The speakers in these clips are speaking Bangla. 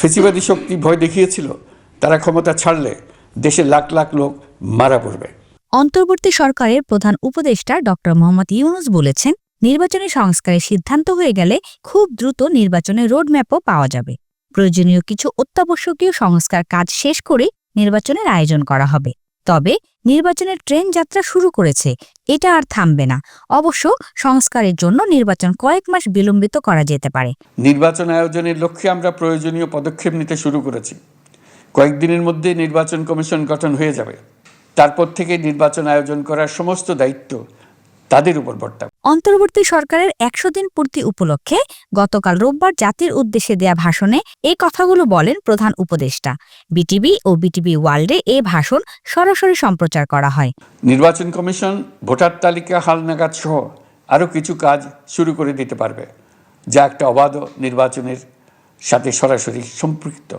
ফেসিবাদী শক্তি ভয় দেখিয়েছিল, তারা ক্ষমতা ছাড়লে দেশে লাখ লাখ লোক মারা পড়বে। অন্তর্বর্তী সরকারের প্রধান উপদেষ্টা ড. মোহাম্মদ ইউনুস বলেছেন, নির্বাচনী সংস্কারের সিদ্ধান্ত হয়ে গেলে খুব দ্রুত নির্বাচনের রোডম্যাপও পাওয়া যাবে। প্রয়োজনীয় কিছু অত্যাবশ্যকীয় সংস্কার কাজ শেষ করে নির্বাচনের আয়োজন করা হবে। তবে নির্বাচনের ট্রেন যাত্রা শুরু করেছে, এটা আর থামবে না। অবশ্য সংস্কারের জন্য নির্বাচন কয়েক মাস বিলম্বিত করা যেতে পারে। নির্বাচন আয়োজনের লক্ষ্যে আমরা প্রয়োজনীয় পদক্ষেপ নিতে শুরু করেছি। কয়েকদিনের মধ্যে নির্বাচন কমিশন গঠন হয়ে যাবে। তারপর থেকে নির্বাচন আয়োজন করার সমস্ত দায়িত্ব তাদের উপর বর্তাবে। অন্তর্বর্তী সরকারের একশো দিন পূর্তি উপলক্ষে গতকাল রোববার জাতির উদ্দেশ্যে দেয়া ভাষণে এই কথাগুলো বলেন প্রধান উপদেষ্টা। বিটিভি ও বিটিভি ওয়ার্ল্ডে এ ভাষণ সরাসরি সম্প্রচার করা হয়। নির্বাচন কমিশন ভোটার তালিকা হালনাগাদ সহ আরও কিছু কাজ শুরু করে দিতে পারবে যা একটা অবাধ নির্বাচনের সাথে সরাসরি সম্পৃক্ত।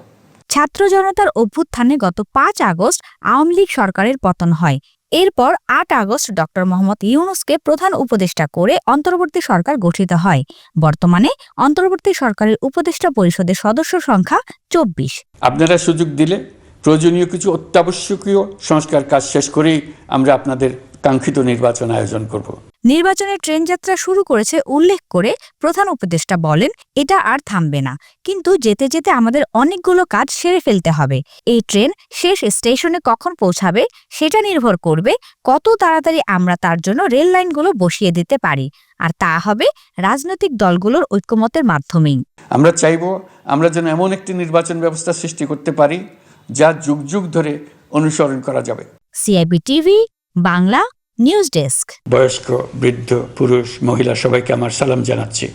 ছাত্র জনতার অভ্যুত্থানে গত পাঁচ আগস্ট আওয়ামী লীগ সরকারের পতন হয়। এরপর আট আগস্ট ডক্টর মোহাম্মদ ইউনুসকে প্রধান উপদেষ্টা করে অন্তর্বর্তী সরকার গঠিত হয়। বর্তমানে অন্তর্বর্তী সরকারের উপদেষ্টা পরিষদের সদস্য সংখ্যা চব্বিশ। আপনারা সুযোগ দিলে প্রয়োজনীয় কিছু অত্যাবশ্যকীয় সংস্কার কাজ শেষ করেই আমরা আপনাদের কাঙ্ক্ষিত নির্বাচন আয়োজন করব। নির্বাচনের ট্রেন যাত্রা শুরু করেছে উল্লেখ করে প্রধান উপদেষ্টা বলেন এটা আর থামবে না। কিন্তু যেতে যেতে আমাদের অনেকগুলো কাজ সেরে ফেলতে হবে। এই ট্রেন শেষ স্টেশনে কখন পৌঁছাবে সেটা নির্ভর করবে কত তাড়াতাড়ি আমরা তার জন্য রেল লাইনগুলো বসিয়ে দিতে পারি। আর তা হবে রাজনৈতিক দলগুলোর ঐক্যমতের মাধ্যমেই। আমরা চাইব আমরা যেন এমন একটি নির্বাচন ব্যবস্থা সৃষ্টি করতে পারি যা যুগ যুগ ধরে অনুসরণ করা যাবে। CIB TV Bangla news desk বয়স্ক বৃদ্ধ পুরুষ মহিলা সবাইকে আমার সালাম জানাচ্ছি।